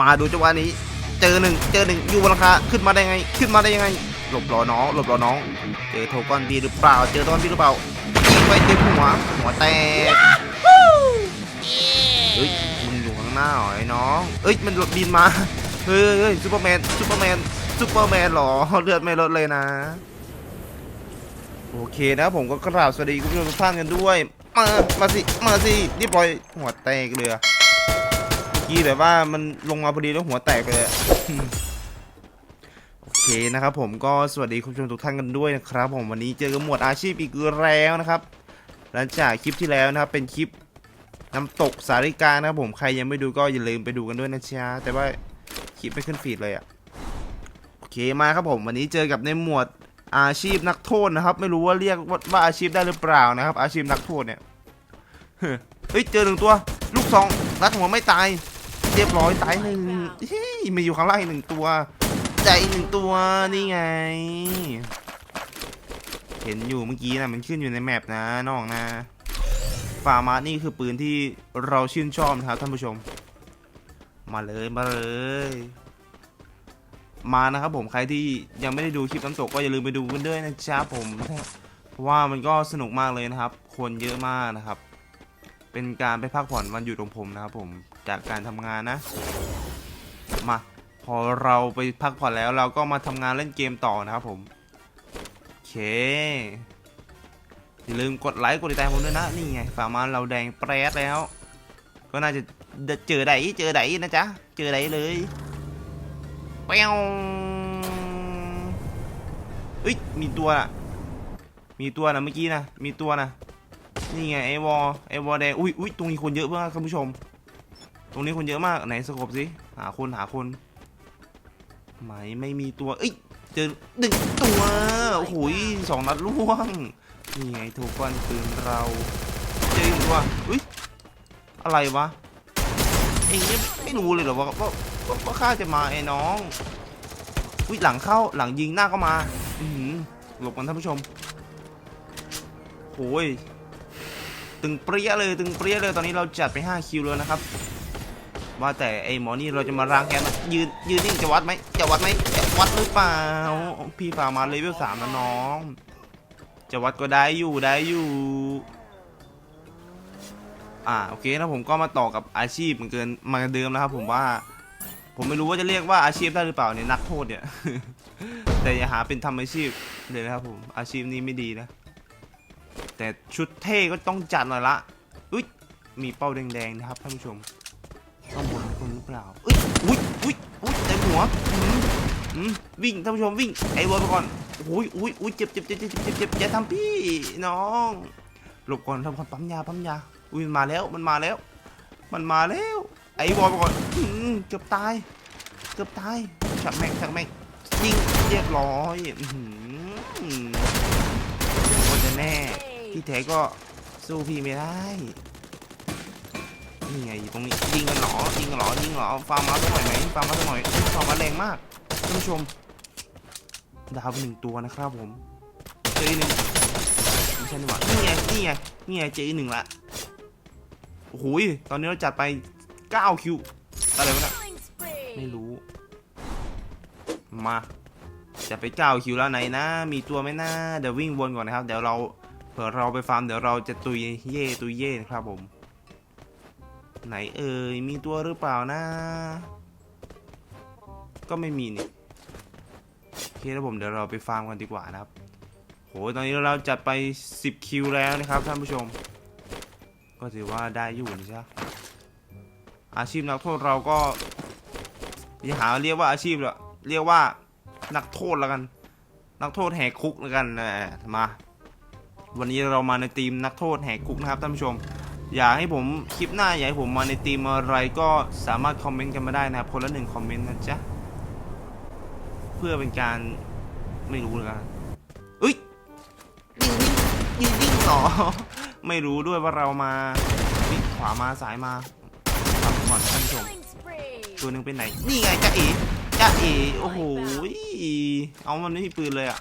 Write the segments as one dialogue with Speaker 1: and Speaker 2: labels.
Speaker 1: มาดูจังหวะนี้ เจอหนึ่งเจอหนึ่งอยู่บนหลังคาขึ้นมาได้ไง ขึ้นมาได้ยังไง หลบรอน้องหลบรอน้อง เจอโทก้อนบีหรือเปล่า เจอโทก้อนบีหรือเปล่ายิงไปเต็มหัวหัวแตกเฮ้ยมึงอยู่ข้างหน้าเหรอไอ้น้องเอ้ยมันบินมาเฮ้ยเฮ้ยซูเปอร์แมนซูเปอร์แมนซูเปอร์แมนเหรอเลือดไม่ลดเลยนะโอเคนะผมก็กราบสวัสดีคุณผู้ชมทุกท่านกันด้วย มา มาสิ มาสิเรียบร้อยหัวแตกเลยอะเมื่อ กี้แบบว่ามันลงมาพอดีแล้วหัวแตกเลยโอเคนะครับผมก็สวัสดีคุณผู้ชมทุกท่านกันด้วยนะครับ ผมวันนี้เจอกับหมวดอาชีพอีกแล้วนะครับ หลังจากคลิปที่แล้วนะครับเป็นคลิปน้ำตกสาริกานะครับผมใครยังไม่ดูก็อย่าลืมไปดูกันด้วยนะจ๊ะแต่ว่าคลิปไม่ขึ้นฟีดเลยอะโอเคมาครับผมวันนี้เจอกับในหมวดอาชีพนักโทษนะครับ ไม่รู้ว่าเรียกว่าว่าอาชีพได้หรือเปล่านะครับ อาชีพนักโทษเนี่ยเฮ้ยเจอหนึ่งตัว ลูกสองรัดหัวไม่ตาย เรียบร้อยตายหนึ่งเฮ้ยมีอยู่ข้างล่างอีกหนึ่งตัวใจอีกหนึ่งตัวนี่ไง เห็นอยู่เมื่อกี้นะมันขึ้นอยู่ในแมปนะน้องนะฟาร์มานี่คือปืนที่เราชื่นชอบนะครับท่านผู้ชม มาเลยมาเลย มานะครับผมใครที่ยังไม่ได้ดูคลิปน้ำตกก็อย่าลืมไปดูกันด้วยนะจ๊ะผมเพราะว่ามันก็สนุกมากเลยนะครับ คนเยอะมากนะครับ เป็นการไปพักผ่อนวันหยุดของผมนะครับผม จากการทำงานนะ มา พอเราไปพักผ่อนแล้วเราก็มาทำงานเล่นเกมต่อนะครับผม โอเค อย่าลืมกดไลค์กดติดตามผมด้วยนะ นี่ไงฝามาเราแดงแปรดแล้ว ก็น่าจะเจอไดเจอไดนะจ๊ะ เจอไดเลยเปียวเอ้ยมีตัวน่ะมีตัวนะเมื่อกี้นะ มีตัวนะ นี่ไงไอวอไอวอแดง อุ้ยอุ้ยตรงนี้คนเยอะมากคุณผู้ชม ตรงนี้คนเยอะมากไหนสกบสิหาคนหาคนไหมไม่มีตัว เอ้ยเจอหนึ่งตัวโอ้โหสองนัดล่วงนี่ไงถูกก้อนปืนเราเจออีกตัวอุ้ยอะไรวะเองเนี่ยไม่รู้เลยเหรอว่าว่าว่าว่าข้าจะมาไอ้น้องอุ้ยหลังเข้าหลังยิงหน้าเข้ามาอือหือหลบกันท่านผู้ชมโอ้ยตึงเปรี้ยเลยตึงเปรี้ยเลยตอนนี้เราจัดไป 5 คิวแล้วนะครับ ว่าแต่ไอ้หมอนี่เราจะมาล้างแค้นยืนยืนนิ่งจะวัดไหมจะวัดไหมจะวัดหรือเปล่า พี่ฝ่ามาเลเวลสามแล้วน้อง จะวัดก็ได้อยู่ได้อยู่ อ่าโอเคนะผมก็มาต่อกับอาชีพเหมือนเกินมาเดิมนะครับผมว่า ผมไม่รู้ว่าจะเรียกว่าอาชีพได้หรือเปล่าเนี่ยนักโทษเนี่ย แต่อย่าหาเป็นทำอาชีพเลยนะครับผมอาชีพนี้ไม่ดีนะ แต่ชุดเท่ก็ต้องจัดหน่อยละอุ้ยมีเป้าแดงๆนะครับท่านผู้ชม เปล่าอุ้ยอุ้ยอุ้ยอุ้ยเต็มหัวอืมอืมวิ่งท่านผู้ชมวิ่งไอ้วัวไปก่อนอุ้ยอุ้ยอุ้ยเจ็บเจ็บเจ็บเจ็บเจ็บเจ็บอย่าทำพี่น้องหลบก่อนทำก่อนปั๊มยาปั๊มยาอุ้ยมันมาแล้วมันมาแล้ว มันมาแล้ว ไอ้วอลไปก่อนอืมเกือบตาย เกือบตายฉักแม็กฉักแม็กยิงเรียบร้อยอื้อหือว่าจะแน่ที่แท้ก็สู้พี่ไม่ได้ นี่ไงอยู่ตรงนี้ยิงกันเหรอยิงกันเหรอยิงเหรอฟาร์มมาสักหน่อยไหมฟาร์มมาสักหน่อยฟาร์มมาแรงมากท่านผู้ชมดาวไปหนึ่งตัวนะครับผมเจอหนึ่งไม่ใช่นี่หว่านี่ไงนี่ไงนี่ไงเจอหนึ่งละโอ้โหตอนนี้เราจัดไป9คิวอะไรวะเนะไม่รู้มาจะไป9คิวแล้วไหนนะ มีตัวไหมนะเดี๋ยววิ่งวนก่อนนะครับ เดี๋ยวเราเผื่อเราไปฟาร์มเดี๋ยวเราจะตุยเย่ตุยเย่นะครับผม ไหนเอ่ย มีตัวหรือเปล่านะ ก็ไม่มีนี่โอเคแล้วผมเดี๋ยวเราไปฟาร์มกันดีกว่านะครับ โห ตอนนี้เราจัดไป 10 คิวแล้วนะครับท่านผู้ชม ก็ถือว่าได้อยู่นะจ๊ะอาชีพนักโทษเราก็อย่าหาเรียกว่าอาชีพหรอกเรียกว่านักโทษแล้วกัน นักโทษแหกคุกแล้วกันนะมา วันนี้เรามาในทีมนักโทษแหกคุกนะครับท่านผู้ชม อยากให้ผมคลิปหน้าอยากให้ผมมาในทีมอะไรก็สามารถคอมเมนต์กันมาได้นะครับคนละหนึ่งคอมเมนต์นะจ๊ะ เพื่อเป็นการไม่รู้แล้วกันเอ้ยยิงยิงยิงยิงหรอ ไม่รู้ด้วยว่าเรามาวิ่งขวามาสายมาทำก่อนท่านผู้ชมตัวหนึ่งเป็นไหน นี่ไงจ้าเอ๋จ้าเอ๋โอ้โห เอามันไม่มีปืนเลยอะ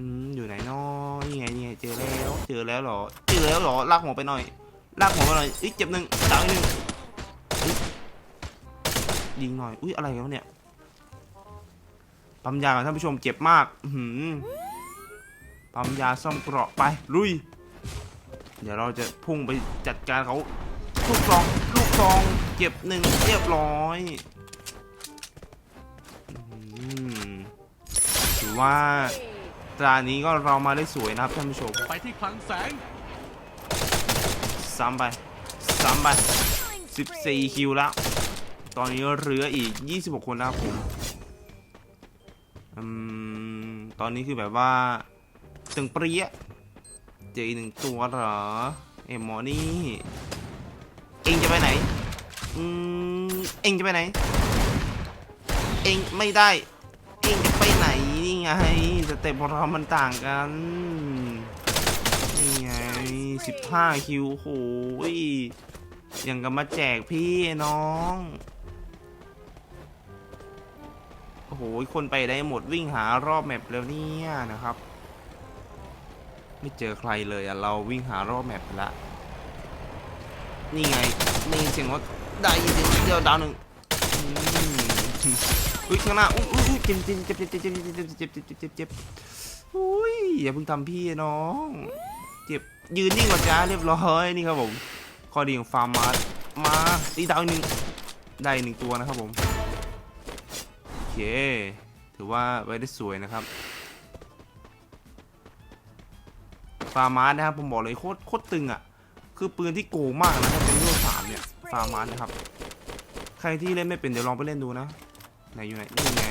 Speaker 1: อืมอยู่ไหนน้อนี่ไงนี่ไงเจอแล้ว เจอแล้วเหรอ เจอแล้วเหรอลากหัวไปหน่อยลากหัวไปหน่อยเอ้ยเจ็บหนึ่งดาวหนึ่งยิงหน่อย อุ้ยอะไรกันวะเนี่ยปั๊มยาท่านผู้ชมเจ็บมากหือปั๊มยาซ่อมเกราะไปลุย เดี๋ยวเราจะพุ่งไปจัดการเขาลูกซองลูกซองเก็บหนึ่งเรียบร้อยถือว่า ตรานี้ก็เรามาได้สวยนะครับท่านผู้ชม
Speaker 2: ไปที่คลังแสง
Speaker 1: ซ้ำไปซ้ำไป 14 คิวแล้ว ตอนนี้เหลืออีก 26 คนนะครับผมอืมตอนนี้คือแบบว่าตึงเปรี้ยเจออีกหนึ่งตัวเหรอเอ็มหมอนี่เอ็งจะไปไหนอืมเอ็งจะไปไหน เอ็งไม่ได้ เอ็งจะไป ไงสเต็ปของเรามันต่างกันนี่ไง15คิวโหยยังกับมาแจกพี่น้อง โอ้โห คนไปได้หมดวิ่งหารอบแมปแล้วเนี่ยนะครับ ไม่เจอใครเลยอะเราวิ่งหารอบแมปไปละ นี่ไงนี่เสียงว่าได้ยินเสียงเดียวดาวหนึ่ง อุ้ยข้างหน้าอุ้ยอุ้ยเจ็บเจ็บเจ็บเจ็บเจ็บเจ็บเจ็บเจ็บเจ็บเจ็บเจ็บอุ้ยอย่าเพิ่งทำพี่น้องเจ็บยืนนิ่งก่อนจ้าเรียบร้อยนี่ครับผมข้อดีของฟาร์มมามาตีดาวอีกหนึ่งได้อีกหนึ่งตัวนะครับผมโอเคถือว่าไว้ได้สวยนะครับฟาร์มาสนะครับผมบอกเลยโคตรโคตรตึงอะคือปืนที่โกงมากนะถ้าเป็นรุ่นสามเนี่ยฟาร์มาสนะครับ ใครที่เล่นไม่เป็นเดี๋ยวลองไปเล่นดูนะ ไหนอยู่ไหนนี่ไง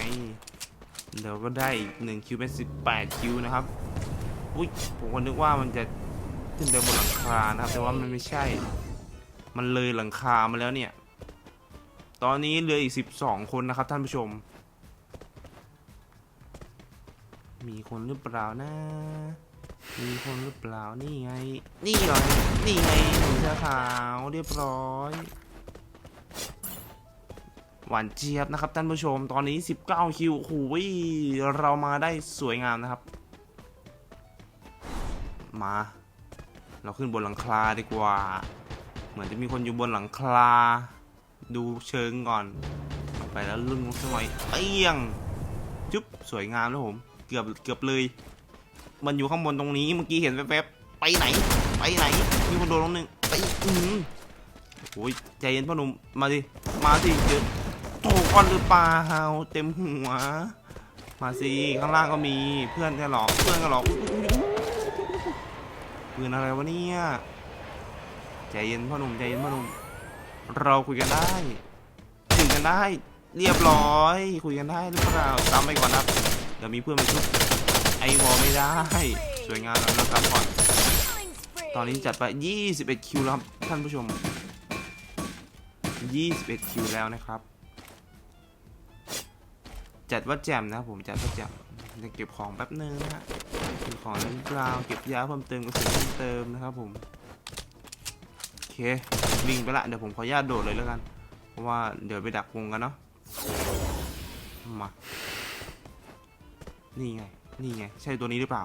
Speaker 1: เดี๋ยวก็ได้อีกหนึ่งคิวเป็นสิบแปดคิวนะครับอุ้ยผมก็นึกว่ามันจะขึ้นไปบนหลังคานะครับ แต่ว่ามันไม่ใช่ มันเลยหลังคามาแล้วเนี่ย ตอนนี้เหลืออีกสิบสองคนนะครับท่านผู้ชม มีคนหรือเปล่านะมีคนหรือเปล่านี่ไง นี่ไงนี่ไงหนูเสื้อขาวเรียบร้อย หวานเจี๊ยบนะครับท่านผู้ชมตอนนี้ 19 คิวโอ้โหยเรามาได้สวยงามนะครับ มา เราขึ้นบนหลังคาดีกว่า เหมือนจะมีคนอยู่บนหลังคา ดูเชิงก่อน ไปแล้วลึงสมัยเอี้ยง จุ๊บสวยงามแล้วผม เกือบเกือบเลย มันอยู่ข้างบนตรงนี้เมื่อกี้เห็นแวบๆไปไหน ไปไหน มีคนโดนลงหนึ่งไปอืมโอ้ยใจเย็นพ่อหนุ่มมาดิ มาสิเดี๋ยว ก้อนหรือเปล่าเต็มหัว มาสิข้างล่างก็มีเพื่อนแค่หรอเพื่อนก็หรออุ๊ยอุ๊ยอุ๊ยปืนอะไรวะเนี่ยใจเย็นพ่อหนุ่มใจเย็นพ่อหนุ่มเราคุยกันได้คุยกันได้ เรียบร้อย คุยกันได้หรือเปล่าตามไปก่อนครับเดี๋ยวมีเพื่อนมาชุบไอวอลไม่ได้สวยงามแล้วนะครับก่อนตอนนี้จัดไป 21 คิวแล้วครับท่านผู้ชม 21 คิวแล้วนะครับ จัดว่าแจมนะครับผมจัดว่าแจมจะเก็บของแป๊บนึงนะฮะเก็บของน้ำเปล่าเก็บยาเพิ่มเติมกระสุนเพิ่มเติมนะครับผมโอเควิ่งไปละเดี๋ยวผมขออนุญาตโดดเลยแล้วกัน เพราะว่าเดี๋ยวไปดักวงกันเนาะมานี่ไงนี่ไงใช่ตัวนี้หรือเปล่า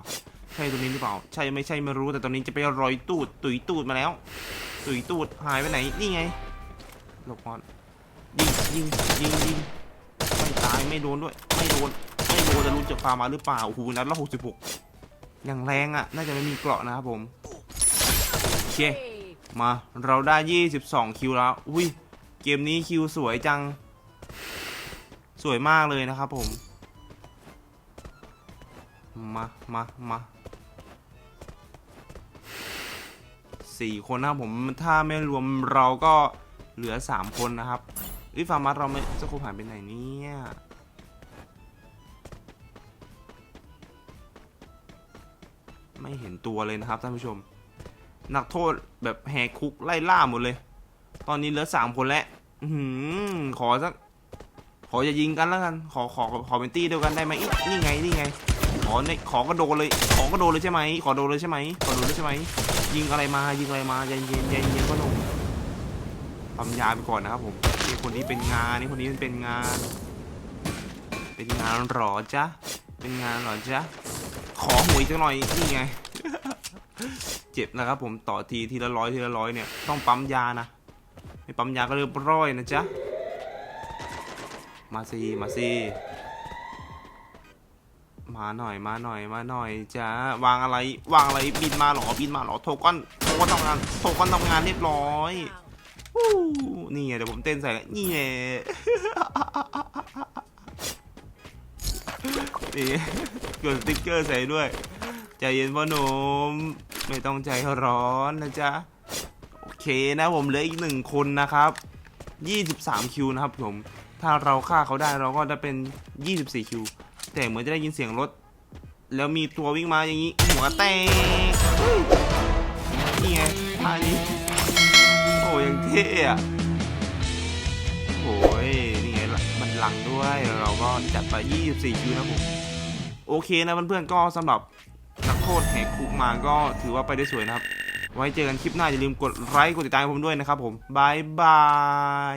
Speaker 1: ใช่ตัวนี้หรือเปล่า ใช่ไม่ใช่ไม่รู้แต่ตอนนี้จะไปรอยตูดตุยตูดมาแล้ว ตุยตูดหายไปไหนนี่ไงหลบก่อนยิงยิงยิงยิง ไม่โดนด้วย ไม่โดน ไม่โดนจะรู้จะฟามาหรือเปล่า โอ้โห นัดละหกสิบหกอย่างแรงอะ น่าจะไม่มีเกราะนะครับผม โอเค มา เราได้22คิวแล้ว อุ้ย เกมนี้คิวสวยจัง สวยมากเลยนะครับผม มา มา มาสี่คนนะครับผม ถ้าไม่รวมเราก็เหลือสามคนนะครับ วิฟาร์มัสเราไม่จะคบหายไปไหนเนี่ยไม่เห็นตัวเลยนะครับท่านผู้ชม นักโทษแบบแหกคุกไล่ล่าหมดเลย ตอนนี้เหลือสามคนแล้วขอสัก ขออย่ายิงกันแล้วกัน ขอขอขอเป็นตี้เดียวกันได้ไหมนี่ไงนี่ไง ขอในขอกระโดดเลย ขอกระโดดเลยใช่ไหมขอโดดเลยใช่ไหมขอโดดเลยใช่ไหมยิงอะไรมายิงอะไรมาใจเย็นใจเย็นพ่อหนุ่ม ปั๊มยาไปก่อนนะครับผมนี่คนนี้เป็นงานนี่คนนี้มันเป็นงาน เป็นงานหรอจ๊ะเป็นงานหรอจ๊ะขอหวยจังหน่อยนี่ไง เจ็บนะครับผมต่อทีทีละร้อยทีละร้อยเนี่ยต้องปั๊มยานะไม่ปั๊มยาก็เรียบร้อยนะจ๊ะมาสิมาสิมาหน่อยมาหน่อยมาหน่อยจ้าวางอะไรวางอะไรบินมาหรอบินมาหรอโทก้อนโทก้อนทำงานโทก้อนทำงานเรียบร้อย นี่ไงเดี๋ยวผมเต้นใส่นี่ไงนี่กดสติ๊กเกอร์ใส่ด้วย ใจเย็นพ่อหนุ่มไม่ต้องใจร้อนนะจ๊ะ โอเคนะผมเหลืออีกหนึ่งคนนะครับ 23 คิวนะครับผม ถ้าเราฆ่าเขาได้เราก็จะเป็น 24 คิว แต่เหมือนจะได้ยินเสียงรถ แล้วมีตัววิ่งมาอย่างนี้ หัวแตก อะโอ้ยนี่ไงมันลังด้วยเราก็จัดไป 24 คิวนะผม โอเคนะเพื่อนๆก็สำหรับนักโทษแหกคุกมาก็ถือว่าไปได้สวยนะครับ ไว้เจอกันคลิปหน้าอย่าลืมกดไลค์กดติดตามผมด้วยนะครับผมบายบาย